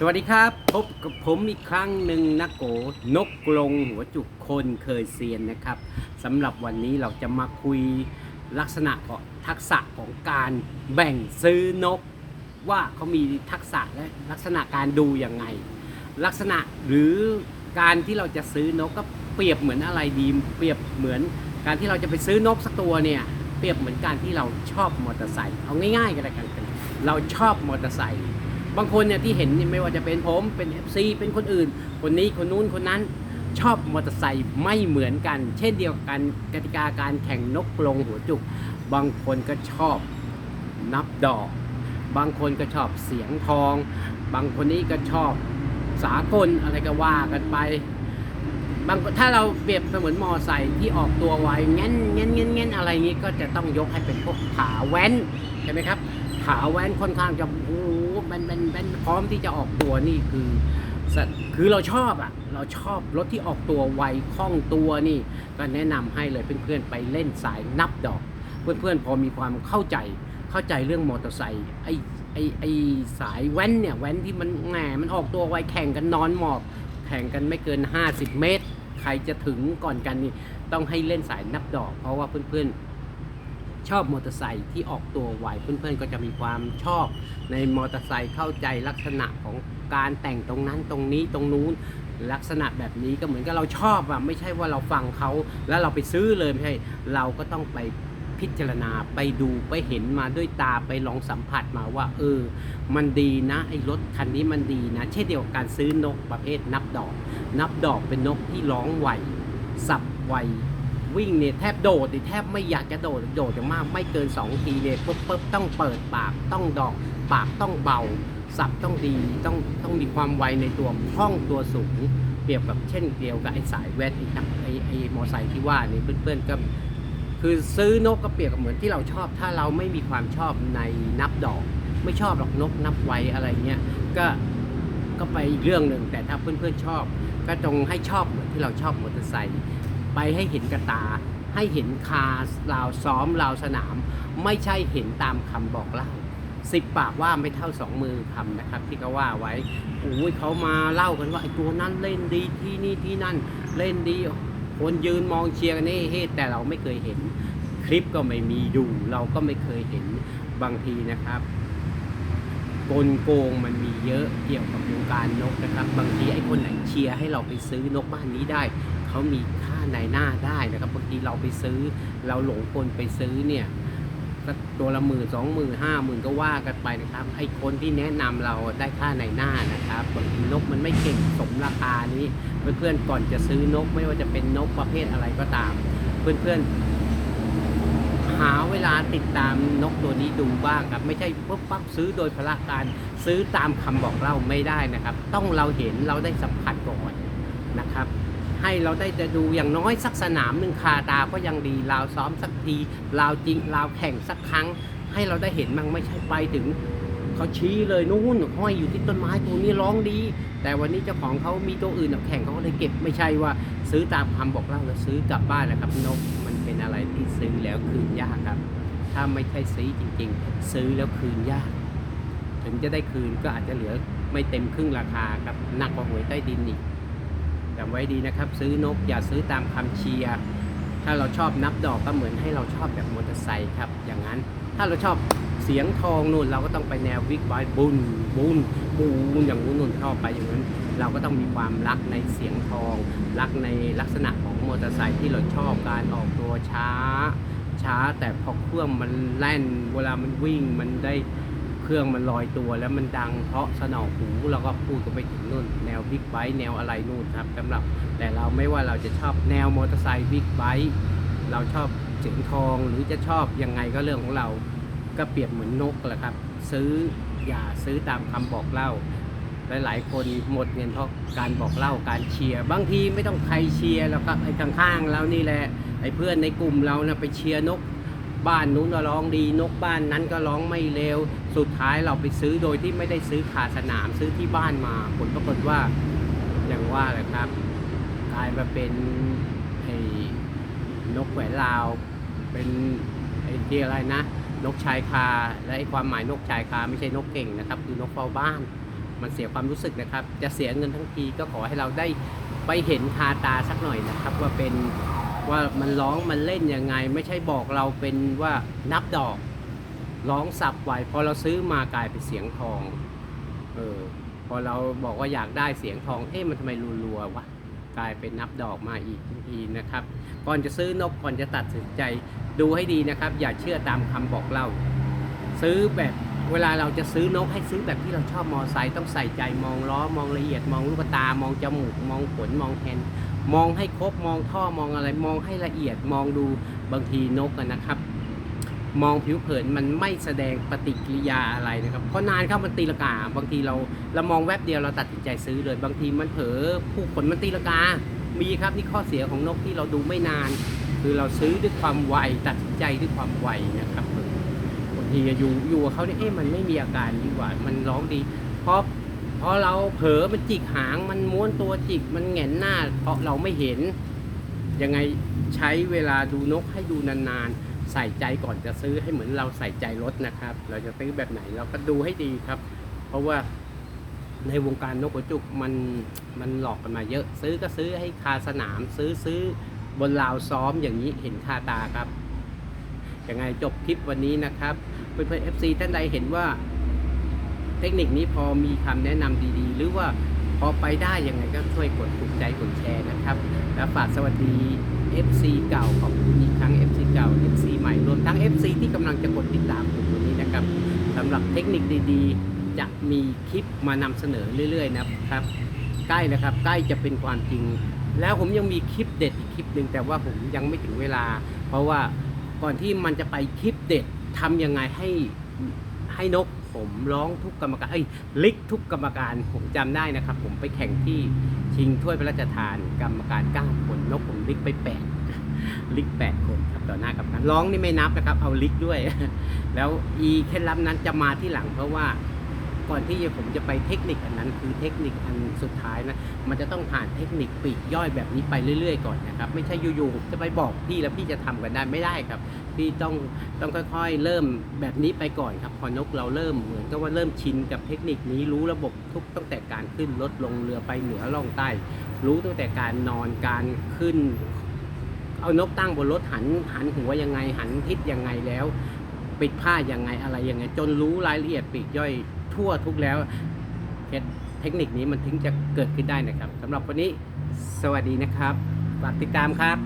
สวัสดีครับ พบกับผมอีกครั้งหนึ่งนักโกนกกรงหัวจุกคนเคยเซียนนะครับสำหรับวันนี้เราจะมาคุยลักษณะของทักษะของการแบ่งซื้อนก ว่าเขามีทักษะและลักษณะการดูยังไง ลักษณะหรือการที่เราจะซื้อนกก็เปรียบเหมือนอะไรดีเปรียบเหมือน การที่เราจะไปซื้อนกสักตัวเนี่ยเปรียบเหมือนการที่เราชอบมอเตอร์ไซค์เอาง่ายๆก็แล้กันเราชอบมอเตอร์ไซค์ บางคนเนี่ยที่เห็นไม่ว่าจะเป็นผมเป็น FC เป็นคนอื่น คนนี้คนนู้นคนนั้นชอบมอเตอร์ไซค์ไม่เหมือนกัน เช่นเดียวกันกติกาการแข่งนกกรงหัวจุก บางคนก็ชอบนับดอก บางคนก็ชอบเสียงทอง บางคนนี้ก็ชอบสากลอะไรก็ว่ากันไป บางถ้าเราเปรียบเสมือนมอไซค์ที่ออกตัวไวเงี้ยเงี้ยเงี้ยเงี้ยอะไรอย่างงี้ก็จะต้องยกให้เป็นพวกขาแว้นใช่ไหมครับ ขาแว้นค่อนข้างจะโอ้โหแบนแบนแบนพร้อมที่จะออกตัวนี่คือคือเราชอบอะ เราชอบรถที่ออกตัวไวคล่องตัวนี่ ก็แนะนำให้เลยเพื่อนๆไปเล่นสายนับดอก เพื่อนๆพอมีความเข้าใจเข้าใจเรื่องมอเตอร์ไซค์ไอ้ไอ้ไอ้สายแว้นเนี่ยแว้นที่มันแหมมันออกตัวไวแข่งกันนอนหมอบแข่งกันไม่เกิน 50 เมตร ใครจะถึงก่อนกันนี่ต้องให้เล่นสายนับดอก เพราะว่าเพื่อนๆ ชอบมอเตอร์ไซค์ที่ออกตัวไวเพื่อนๆก็จะมีความชอบ ในมอเตอร์ไซค์เข้าใจลักษณะของการแต่งตรงนั้นตรงนี้ตรงนู้นลักษณะแบบนี้ก็เหมือนกับเราชอบอะไม่ใช่ว่าเราฟังเขาแล้วเราไปซื้อเลยไม่ใช่เราก็ต้องไปพิจารณาไปดูไปเห็นมาด้วยตาไปลองสัมผัสมาว่า เออ มันดีนะไอ้รถคันนี้มันดีนะ เช่นเดียวกับการซื้อนกประเภทนับดอก นับดอกเป็นนกที่ร้องไหวสับไหว วิ่งเนี่ยแทบโดดแทบไม่อยากจะโดดโดดอย่างมากไม่เกิน 2 ทีเนี่ยปุ๊บปุ๊บต้องเปิดปากต้องดอก ปากต้องเบาสับต้องดีต้องต้องมีความไวในตัวคล่องตัวสูง เปรียบกับเช่นเดียวกับไอ้สายแวดไอ้นักไอ้ไอ้มอไซค์ที่ว่านี่เพื่อนๆก็คือซื้อนกก็เปรียบกับเหมือนที่เราชอบ ถ้าเราไม่มีความชอบในนับดอก ไม่ชอบหรอกนกนับไวอะไรเงี้ยก็ก็ไปอีกเรื่องหนึ่งแต่ถ้าเพื่อนๆชอบ ก็จงให้ชอบเหมือนที่เราชอบมอเตอร์ไซค์ ไปให้เห็นกระตา ให้เห็นคาลาวซ้อมลาวสนาม ไม่ใช่เห็นตามคำบอกเล่าสิบปากว่าไม่เท่าสองมือคำนะครับ ที่เขาว่าไว้โอ้ยเขามาเล่ากันว่าไอ้ตัวนั้นเล่นดีที่นี่ที่นั่นเล่นดีคนยืนมองเชียร์กันนี่เฮ้แต่เราไม่เคยเห็น คลิปก็ไม่มีดูเราก็ไม่เคยเห็นบางทีนะครับ กลโกงมันมีเยอะเกี่ยวกับวงการนกนะครับ บางทีไอ้คนไหนเชียร์ให้เราไปซื้อนกบ้านนี้ได้ เขามีค่าในหน้าได้นะครับบางทีเราไปซื้อ เราหลงกลไปซื้อเนี่ยก็ตัวละหมื่นสองหมื่นห้าหมื่นก็ว่ากันไปนะครับไอ้คนที่แนะนำเราได้ค่าในหน้านะครับบางทีนกมันไม่เก่งสมราคานี้เพื่อนๆก่อนจะซื้อนกไม่ว่าจะเป็นนกประเภทอะไรก็ตาม เพื่อนๆ หาเวลาติดตามนกตัวนี้ดูบ้างครับ ไม่ใช่ปุ๊บปั๊บซื้อโดยพละการซื้อตามคำบอกเล่าไม่ได้นะครับ ต้องเราเห็นเราได้สัมผัสก่อนนะครับ ให้เราได้จะดูอย่างน้อยสักสนามหนึ่งคาตาก็ยังดีลาวซ้อมสักทีลาวจริงลาวแข่งสักครั้ง ให้เราได้เห็นมั่งไม่ใช่ไปถึงเขาชี้เลยนู่นห้อยอยู่ที่ต้นไม้ตัวนี้ร้องดี แต่วันนี้เจ้าของเขามีตัวอื่นแข่งเขาก็เลยเก็บไม่ใช่ว่าซื้อตามคำบอกเล่าแล้วซื้อกลับบ้านนะครับนก เป็นอะไรที่ซื้อแล้วคืนยากครับ ถ้าไม่ใช่ซื้อจริง ๆ ซื้อแล้วคืนยาก ถึงจะได้คืนก็อาจจะเหลือไม่เต็มครึ่งราคาครับหนักกว่าหวยใต้ดินอีกจำไว้ดีนะครับ ซื้อนกอย่าซื้อตามคำเชียร์ถ้าเราชอบนับดอกก็เหมือนให้เราชอบแบบมอเตอร์ไซค์ครับ อย่างนั้นถ้าเราชอบเสียงทองนู่นเราก็ต้องไปแนววิกไบบุนบุนบูนอย่างนู้นนู่นชอบไปอย่างนั้น เราก็ต้องมีความรักในเสียงทอง รักในลักษณะของมอเตอร์ไซค์ที่เราชอบการออกตัวช้า ช้าแต่พอเครื่องมันแล่น เวลามันวิ่งมันได้เครื่องมันลอยตัวแล้วมันดังเพราะสนอหูเราก็พูดกันไปถึงนู่น แนวบิ๊กไบค์แนวอะไรนู่นครับสำหรับแต่เราไม่ว่าเราจะชอบแนวมอเตอร์ไซค์บิ๊กไบค์เราชอบเสียงทองหรือจะชอบยังไงก็เรื่องของเราก็เปรียบเหมือนนกแหละครับ ซื้ออย่าซื้อตามคำบอกเล่า หลายๆ คนหมดเงินเพราะการบอกเล่าการเชียร์บางทีไม่ต้องใครเชียร์แล้วครับไอ้ข้างๆเรานี่แหละไอ้เพื่อนในกลุ่มเรานะไปเชียร์นกบ้านนู้นก็ร้องดีนกบ้านนั้นก็ร้องไม่เร็ว สุดท้ายเราไปซื้อโดยที่ไม่ได้ซื้อคาสนามซื้อที่บ้านมาผลปรากฏว่าอย่างว่าแหละครับกลายมาเป็นไอ้นกแหวนลาว เป็นไอ้ที่อะไรนะ นกชายคาและไอ้ความหมายนกชายคาไม่ใช่นกเก่งนะครับ คือนกเฝ้าบ้าน มันเสียความรู้สึกนะครับ จะเสียเงินทั้งทีก็ขอให้เราได้ไปเห็นคาตาสักหน่อยนะครับ ว่าเป็นว่ามันร้องมันเล่นยังไง ไม่ใช่บอกเราเป็นว่านับดอกร้องสับไวพอเราซื้อมากลายเป็นเสียงทองเออพอเราบอกว่าอยากได้เสียงทองเอ๊ะมันทำไมรัวๆวะกลายเป็นนับดอกมาอีกทีนะครับ ก่อนจะซื้อนกก่อนจะตัดสินใจดูให้ดีนะครับ อย่าเชื่อตามคำบอกเล่า ซื้อแบบ เวลาเราจะซื้อนกให้ซื้อแบบที่เราชอบมอไซค์ต้องใส่ใจมองล้อมองละเอียดมองลูกตามองจมูก มองขนมองแฮนมองให้ครบมองท่อมองอะไร มองให้ละเอียดมองดูบางทีนกนะครับ มองผิวเผินมันไม่แสดงปฏิกิริยาอะไรนะครับเพราะนานเข้ามันตีละกา บางทีเราเรามองแวบเดียวเราตัดสินใจซื้อเลย บางทีมันเผลอผู้ขนมันตีละกา มีครับนี่ข้อเสียของนกที่เราดูไม่นาน คือเราซื้อด้วยความไวตัดสินใจด้วยความไวนะครับ ทีอยู่อยู่กับเขาเนี่ยเอ๊ะมันไม่มีอาการดีกว่า มันร้องดี เพราะเพราะเราเผลอมันจิกหางมันม้วนตัวจิกมันแหงนหน้า เพราะเราไม่เห็น ยังไงใช้เวลาดูนกให้ดูนานๆ ใส่ใจก่อนจะซื้อให้เหมือนเราใส่ใจรถนะครับ เราจะซื้อแบบไหนเราก็ดูให้ดีครับ เพราะว่าในวงการนกหัวจุกมันมันหลอกกันมาเยอะ ซื้อก็ซื้อให้คาสนาม ซื้อซื้อบนราวซ้อมอย่างนี้เห็นคาตาครับ ยังไงจบคลิปวันนี้นะครับ เพื่อนๆ FC ท่านใดเห็นว่า เทคนิคนี้พอมีคำแนะนำดีๆ หรือว่าพอไปได้ยังไงก็ช่วยกดถูกใจกดแชร์นะครับ แล้วฝากสวัสดี FC เก่าขอบคุณอีกครั้ง FC เก่า FC ใหม่รวมทั้ง FC ที่กำลังจะกดติดตามผมวันนี้นะครับสำหรับเทคนิคดีๆ จะมีคลิปมานำเสนอเรื่อยๆนะครับ ใกล้แล้วครับใกล้จะเป็นความจริง แล้วผมยังมีคลิปเด็ดอีกคลิปหนึ่งแต่ว่าผมยังไม่ถึงเวลา เพราะว่า ก่อนที่มันจะไปคลิปเด็ดทำยังไงให้ให้นกผมร้องทุกกรรมการเอ้ยลิกทุกกรรมการผมจำได้นะครับ ผมไปแข่งที่ชิงถ้วยพระราชทาน กรรมการเก้าคนนกผมลิกไปแปดลิกแปดคนครับต่อหน้ากับการร้องนี่ไม่นับนะครับ เอาลิกด้วย แล้วอีเคล็ดลับนั้นจะมาที่หลังเพราะว่า ก่อนที่ผมจะไปเทคนิคอันนั้นคือเทคนิคอันสุดท้ายนะมันจะต้องผ่านเทคนิคปีกย่อยแบบนี้ไปเรื่อย ๆ ก่อนนะครับ ไม่ใช่อยู่ๆจะไปบอกพี่แล้วพี่จะทำกันได้ไม่ได้ครับ พี่ต้องต้องค่อยๆ เริ่มแบบนี้ไปก่อนครับพอนกเราเริ่มเหมือนกับว่าเริ่มชินกับเทคนิคนี้รู้ระบบทุกตั้งแต่การขึ้นรถลงเรือไปเหนือล่องใต้ รู้ตั้งแต่การนอนการขึ้น เอานกตั้งบนรถหันหันหัวยังไงหันทิศยังไงแล้ว ปิดผ้ายังไงอะไรยังไง จนรู้รายละเอียดปลีกย่อยทั่วทุกแล้วเทคนิคนี้มันถึงจะเกิดขึ้นได้นะครับสำหรับวันนี้สวัสดีนะครับฝากติดตามครับ